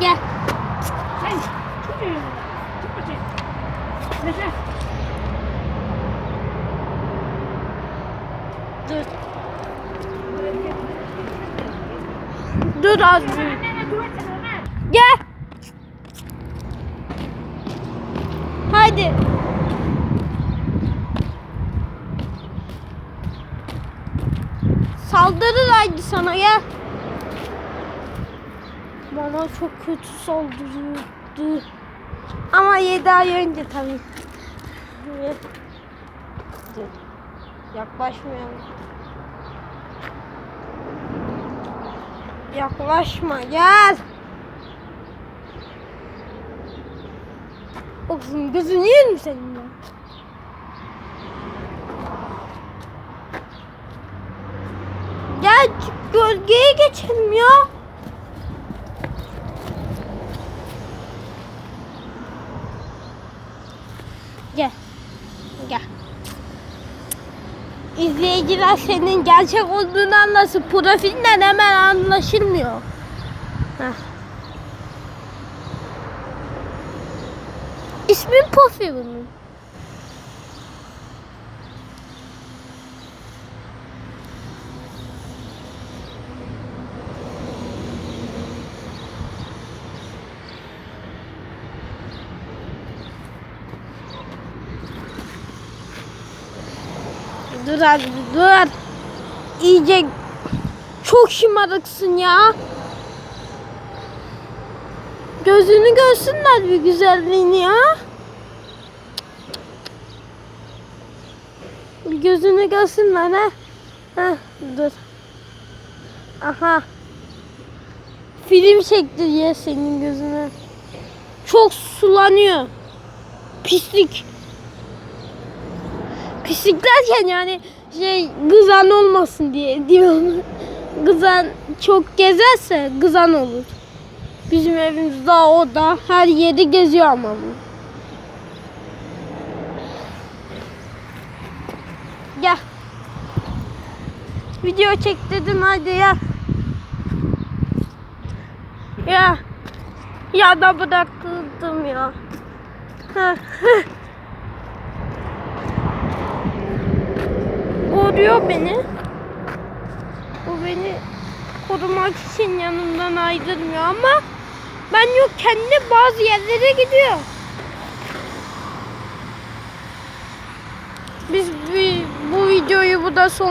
Gel. Hey, çık bakayım. Çık bakayım. Neşe. Dur. Dur az bir. Gel. Haydi. Saldırır haydi sana gel. Bana çok kötü saldırıyordu. Ama 7 ay önce tabii. Dur. Yaklaşmayalım. Yaklaşma gel. O kızın gözünü yerim senin ya. Gel gölgeye geçelim ya. Gel. Gel. İzleyiciler senin gerçek olduğunu anlasın. Profilinden hemen anlaşılmıyor. Heh. İsmin Puffy bunun. Dur abi dur. İyice çok şımarıksın ya. Gözünü görsünler bir güzelliğini ya. Bir gözünü görsünler ha. Ha dur. Aha. Film çektiriyor senin gözüne. Çok sulanıyor. Pislik. Pislik derken yani şey gızan olmasın diye diyorum. Gızan çok gezerse gızan olur. Bizim evimiz daha o da her yeri geziyor ama. Gel. Video çek dedim hadi ya. Ya. Ya da bıraktım ya. Heh, Koruyor beni. Bu beni korumak için yanımdan ayrılmıyor ama ben yok kendi bazı yerlere gidiyor. Biz bu, bu videoyu burada son